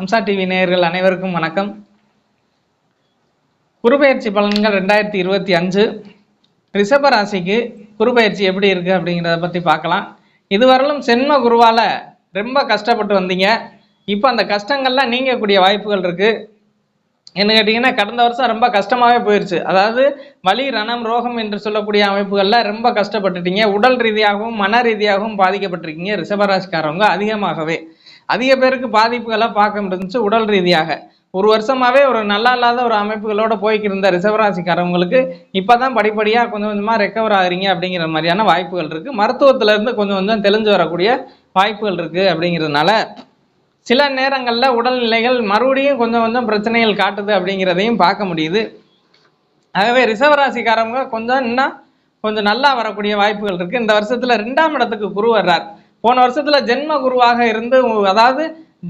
Amsa TV நேயர்கள் அனைவருக்கும் வணக்கம். குருபெயர்ச்சி பலன்கள் ரெண்டாயிரத்தி இருபத்தி அஞ்சு. ரிஷப ராசிக்கு குருபெயர்ச்சி எப்படி இருக்குது அப்படிங்கிறத பற்றி பார்க்கலாம். இதுவரையிலும் சென்ம குருவால் ரொம்ப கஷ்டப்பட்டு வந்தீங்க. இப்போ அந்த கஷ்டங்கள்லாம் நீங்கக்கூடிய வாய்ப்புகள் இருக்குது என்ன கேட்டிங்கன்னா கடந்த வருஷம் ரொம்ப கஷ்டமாகவே போயிடுச்சு அதாவது வலி ரணம் ரோகம் என்று சொல்லக்கூடிய அமைப்புகளில் ரொம்ப கஷ்டப்பட்டுட்டீங்க. உடல் ரீதியாகவும் மன ரீதியாகவும் பாதிக்கப்பட்டிருக்கீங்க ரிஷபராசிக்காரவங்க அதிகமாகவே. அதிக பேருக்கு பாதிப்புகளை பார்க்க முடிஞ்சிச்சு உடல் ரீதியாக. ஒரு வருஷமாவே ஒரு நல்லா இல்லாத ஒரு அமைப்புகளோட போய்க்கிட்டு இருந்த ரிஷபராசிக்காரவங்களுக்கு இப்போ தான் படிப்படியாக கொஞ்சம் கொஞ்சமாக ரெக்கவர் ஆகுறீங்க அப்படிங்கிற மாதிரியான வாய்ப்புகள் இருக்குது மருத்துவத்திலேருந்து கொஞ்சம் கொஞ்சம் தெளிஞ்சு வரக்கூடிய வாய்ப்புகள் இருக்குது அப்படிங்கிறதுனால சில நேரங்களில் உடல்நிலைகள் மறுபடியும் கொஞ்சம் கொஞ்சம் பிரச்சனைகள் காட்டுது அப்படிங்கிறதையும் பார்க்க முடியுது. ஆகவே ரிஷவராசிக்காரங்க கொஞ்சம் இன்னும் கொஞ்சம் நல்லா வரக்கூடிய வாய்ப்புகள் இருக்குது இந்த வருஷத்தில் ரெண்டாம் இடத்துக்கு குரு வர்றார். போன வருஷத்தில் ஜென்ம குருவாக இருந்து அதாவது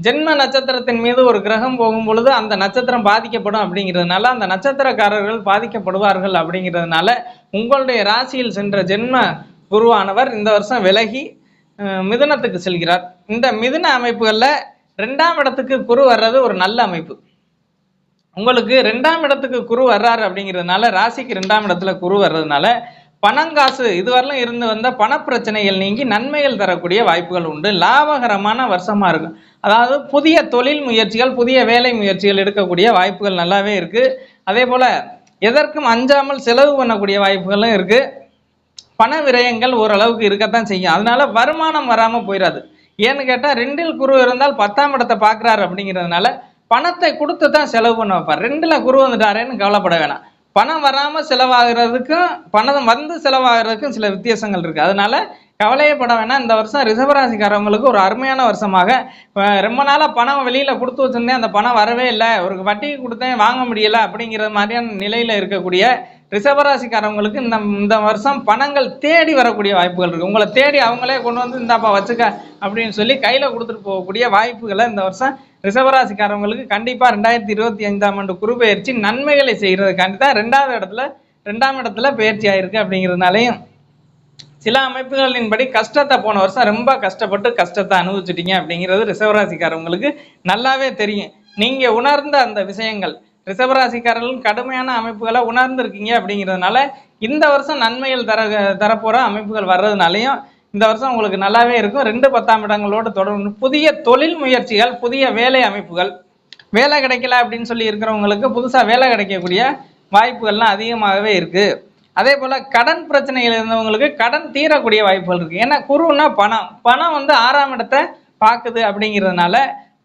ஜென்ம நட்சத்திரத்தின் மீது ஒரு கிரகம் போகும் பொழுது அந்த நட்சத்திரம் பாதிக்கப்படும் அப்படிங்கிறதுனால அந்த நட்சத்திரக்காரர்கள் பாதிக்கப்படுவார்கள் அப்படிங்கிறதுனால உங்களுடைய ராசியில் சென்ற ஜென்ம குருவானவர் இந்த வருஷம் விலகி மிதுனத்துக்கு செல்கிறார். இந்த மிதுன அமைப்புகளில் ரெண்டாம் இடத்துக்கு குரு வர்றது ஒரு நல்ல அமைப்பு. உங்களுக்கு ரெண்டாம் இடத்துக்கு குரு வர்றாரு அப்படிங்கிறதுனால ராசிக்கு ரெண்டாம் இடத்துல குரு வர்றதுனால பணங்காசு இதுவரையிலும் இருந்து வந்த பணப்பிரச்சனைகள் நீங்கி நன்மைகள் தரக்கூடிய வாய்ப்புகள் உண்டு. லாபகரமான வருஷமா இருக்கும் அதாவது புதிய தொழில் முயற்சிகள் புதிய வேலை முயற்சிகள் எடுக்கக்கூடிய வாய்ப்புகள் நல்லாவே இருக்கு. அதே போல எதற்கும் அஞ்சாமல் செலவு பண்ணக்கூடிய வாய்ப்புகளும் இருக்கு. பண விரயங்கள் ஓரளவுக்கு இருக்கத்தான் செய்யும். அதனால வருமானம் வராமல் போயிடாது ஏன்னு கேட்டால் ரெண்டில் குரு இருந்தால் பத்தாம் இடத்தை பார்க்குறாரு அப்படிங்கிறதுனால பணத்தை கொடுத்து தான் செலவு பண்ண வைப்பார் ரெண்டில் குரு வந்துட்டாரேன்னு கவலைப்பட வேணாம். பணம் வராமல் செலவாகிறதுக்கும் பணம் வந்து செலவாகிறதுக்கும் சில வித்தியாசங்கள் இருக்குது அதனால கவலையே பட வேணாம். இந்த வருஷம் ரிசர்வராசிக்காரவங்களுக்கு ஒரு அருமையான வருஷமாக. ரொம்ப நாளாக பணம் வெளியில் கொடுத்து வச்சிருந்தேன். அந்த பணம் வரவே இல்லை. ஒரு வட்டிக்கு கொடுத்தேன். வாங்க முடியல அப்படிங்கிற மாதிரியான நிலையில் இருக்கக்கூடிய ரிஷபராசிக்காரவங்களுக்கு இந்த இந்த வருஷம் பணங்கள் தேடி வரக்கூடிய வாய்ப்புகள் இருக்குது உங்களை தேடி அவங்களே கொண்டு வந்து இந்தாப்பா வச்சுக்க அப்படின்னு சொல்லி கையில் கொடுத்துட்டு போகக்கூடிய வாய்ப்புகளை இந்த வருஷம் ரிஷபராசிக்காரவங்களுக்கு கண்டிப்பாக ரெண்டாயிரத்தி இருபத்தி ஐந்தாம் ஆண்டு குறுபெயர்ச்சி நன்மைகளை செய்கிறதுக்காண்டி தான் ரெண்டாவது இடத்துல ரெண்டாம் இடத்துல பயிற்சி ஆயிருக்கு அப்படிங்கிறதுனாலையும். சில அமைப்புகளின்படி கஷ்டத்தை போன வருஷம் ரொம்ப கஷ்டப்பட்டு கஷ்டத்தை அனுபவிச்சிட்டீங்க அப்படிங்கிறது ரிசவராசிக்காரவங்களுக்கு நல்லாவே தெரியும். நீங்கள் உணர்ந்த அந்த விஷயங்கள் ரிசவராசிக்காரர்கள் கடுமையான அமைப்புகளை உணர்ந்திருக்கீங்க அப்படிங்கிறதுனால இந்த வருஷம் நன்மைகள் தர தரப்போற அமைப்புகள் வர்றதுனாலையும் இந்த வருஷம் உங்களுக்கு நல்லாவே இருக்கும். ரெண்டு பத்தாம் இடங்களோடு தொடர்ந்து புதிய தொழில் முயற்சிகள் புதிய வேலை அமைப்புகள். வேலை கிடைக்கல அப்படின்னு சொல்லி இருக்கிறவங்களுக்கு புதுசாக வேலை கிடைக்கக்கூடிய வாய்ப்புகள்லாம் அதிகமாகவே இருக்குது அதே போல் கடன் பிரச்சனைகள் இருந்தவங்களுக்கு கடன் தீரக்கூடிய வாய்ப்புகள் இருக்குது ஏன்னா குருன்னா பணம். பணம் வந்து ஆறாம் இடத்தை பார்க்குது அப்படிங்கிறதுனால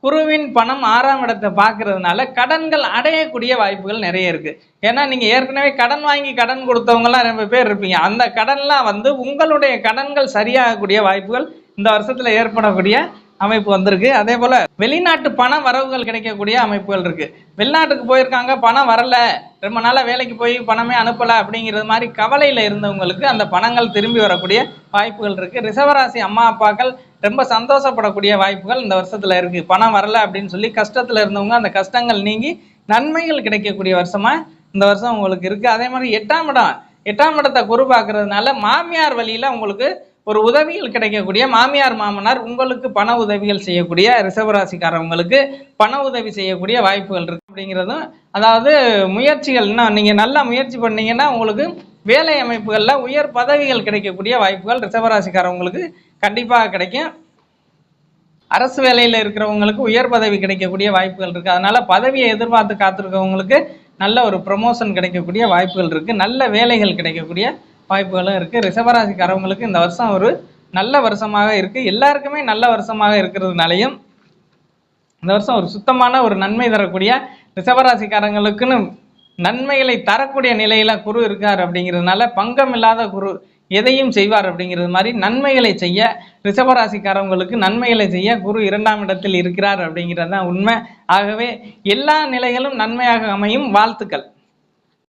குருவின் பணம் ஆறாம் இடத்தை பார்க்கறதுனால கடன்கள் அடையக்கூடிய வாய்ப்புகள் நிறைய இருக்கு. ஏன்னா நீங்க ஏற்கனவே கடன் வாங்கி கடன் கொடுத்தவங்கலாம் ரொம்ப பேர் இருப்பீங்க. அந்த கடன்லாம் வந்து உங்களுடைய கடன்கள் சரியாகக்கூடிய வாய்ப்புகள் இந்த வருஷத்துல ஏற்படக்கூடிய அமைப்பு வந்திருக்கு. அதே போல வெளிநாட்டு பண வரவுகள் கிடைக்கக்கூடிய அமைப்புகள் இருக்கு. வெளிநாட்டுக்கு போயிருக்காங்க பணம் வரல. ரொம்ப நாளாக வேலைக்கு போய் பணமே அனுப்பலை அப்படிங்கிறது மாதிரி கவலையில் இருந்தவங்களுக்கு அந்த பணங்கள் திரும்பி வரக்கூடிய வாய்ப்புகள் இருக்குது ரிசவராசி அம்மா அப்பாக்கள் ரொம்ப சந்தோஷப்படக்கூடிய வாய்ப்புகள் இந்த வருஷத்தில் இருக்குது பணம் வரல அப்படின்னு சொல்லி கஷ்டத்தில் இருந்தவங்க அந்த கஷ்டங்கள் நீங்கி நன்மைகள் கிடைக்கக்கூடிய வருஷமாக இந்த வருஷம் உங்களுக்கு இருக்குது அதே மாதிரி எட்டாம் இடம். எட்டாம் இடத்தை குரு பார்க்கறதுனால மாமியார் வழியில் உங்களுக்கு ஒரு உதவிகள் கிடைக்கக்கூடிய மாமியார் மாமனார் உங்களுக்கு பண உதவிகள் செய்யக்கூடிய ரிசவராசிக்காரவங்களுக்கு பண உதவி செய்யக்கூடிய வாய்ப்புகள் இருக்கு. அப்படிங்கிறதும் அதாவது முயற்சிகள் இன்னும் நீங்கள் நல்லா முயற்சி பண்ணீங்கன்னா உங்களுக்கு வேலை அமைப்புகளில் உயர் பதவிகள் கிடைக்கக்கூடிய வாய்ப்புகள் ரிசர்வராசிக்காரவங்களுக்கு கண்டிப்பாக கிடைக்கும். அரசு வேலையில் இருக்கிறவங்களுக்கு உயர் பதவி கிடைக்கக்கூடிய வாய்ப்புகள் இருக்குது அதனால் பதவியை எதிர்பார்த்து காத்திருக்கவங்களுக்கு நல்ல ஒரு ப்ரமோஷன் கிடைக்கக்கூடிய வாய்ப்புகள் இருக்குது நல்ல வேலைகள் கிடைக்கக்கூடிய வாய்ப்புகளும் இருக்குது ரிஷபராசிக்காரவங்களுக்கு இந்த வருஷம் ஒரு நல்ல வருஷமாக இருக்குது எல்லாருக்குமே நல்ல வருஷமாக இருக்கிறதுனாலையும் இந்த வருஷம் ஒரு சுத்தமான ஒரு நன்மை தரக்கூடிய ரிஷபராசிக்காரங்களுக்குன்னு நன்மைகளை தரக்கூடிய நிலையில குரு இருக்கார் அப்படிங்கிறதுனால பங்கம் இல்லாத குரு எதையும் செய்வார் அப்படிங்கிறது மாதிரி நன்மைகளை செய்ய ரிஷபராசிக்காரவங்களுக்கு நன்மைகளை செய்ய குரு இரண்டாம் இடத்தில் இருக்கிறார் அப்படிங்கிறது தான் உண்மை. ஆகவே எல்லா நிலைகளும் நன்மையாக அமையும். வாழ்த்துக்கள்.